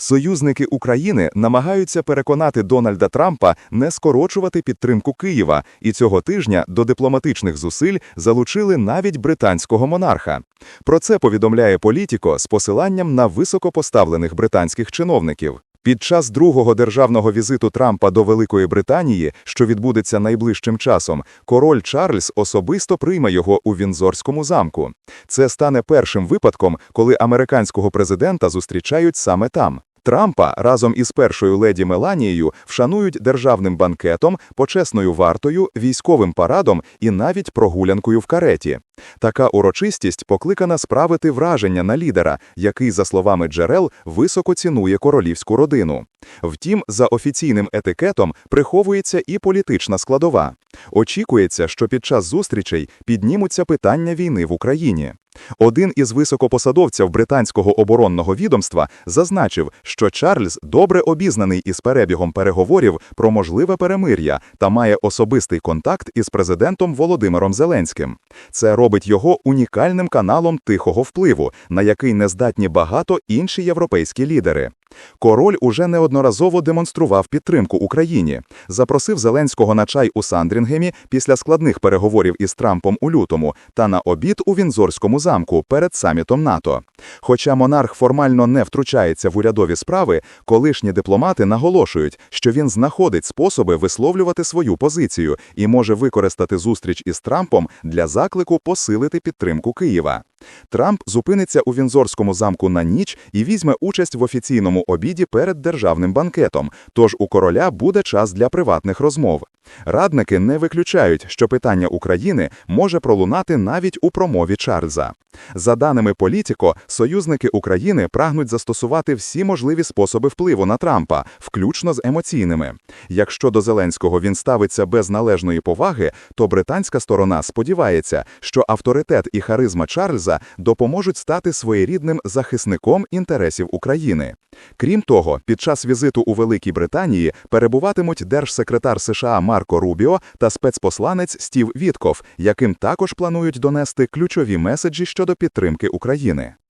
Союзники України намагаються переконати Дональда Трампа не скорочувати підтримку Києва, і цього тижня до дипломатичних зусиль залучили навіть британського монарха. Про це повідомляє Політіко з посиланням на високопоставлених британських чиновників. Під час другого державного візиту Трампа до Великої Британії, що відбудеться найближчим часом, король Чарльз особисто прийме його у Вінзорському замку. Це стане першим випадком, коли американського президента зустрічають саме там. Трампа разом із першою леді Меланією вшанують державним банкетом, почесною вартою, військовим парадом і навіть прогулянкою в кареті. Така урочистість покликана справити враження на лідера, який, за словами джерел, високо цінує королівську родину. Втім, за офіційним етикетом приховується і політична складова. Очікується, що під час зустрічей піднімуться питання війни в Україні. Один із високопосадовців британського оборонного відомства зазначив, що Чарльз добре обізнаний із перебігом переговорів про можливе перемир'я та має особистий контакт із президентом Володимиром Зеленським. Це робить його унікальним каналом тихого впливу, на який не здатні багато інші європейські лідери. Король уже неодноразово демонстрував підтримку Україні, запросив Зеленського на чай у Сандрінгемі після складних переговорів із Трампом у лютому та на обід у Вінзорському замку перед самітом НАТО. Хоча монарх формально не втручається в урядові справи, колишні дипломати наголошують, що він знаходить способи висловлювати свою позицію і може використати зустріч із Трампом для заклику посилити підтримку Києва. Трамп зупиниться у Вінзорському замку на ніч і візьме участь в офіційному обіді перед державним банкетом, тож у короля буде час для приватних розмов. Радники не виключають, що питання України може пролунати навіть у промові Чарльза. За даними Політіко, союзники України прагнуть застосувати всі можливі способи впливу на Трампа, включно з емоційними. Якщо до Зеленського він ставиться без належної поваги, то британська сторона сподівається, що авторитет і харизма Чарльза допоможуть стати своєрідним захисником інтересів України. Крім того, під час візиту у Великій Британії перебуватимуть держсекретар США Марко Рубіо та спецпосланець Стів Вітков, яким також планують донести ключові меседжі щодо підтримки України.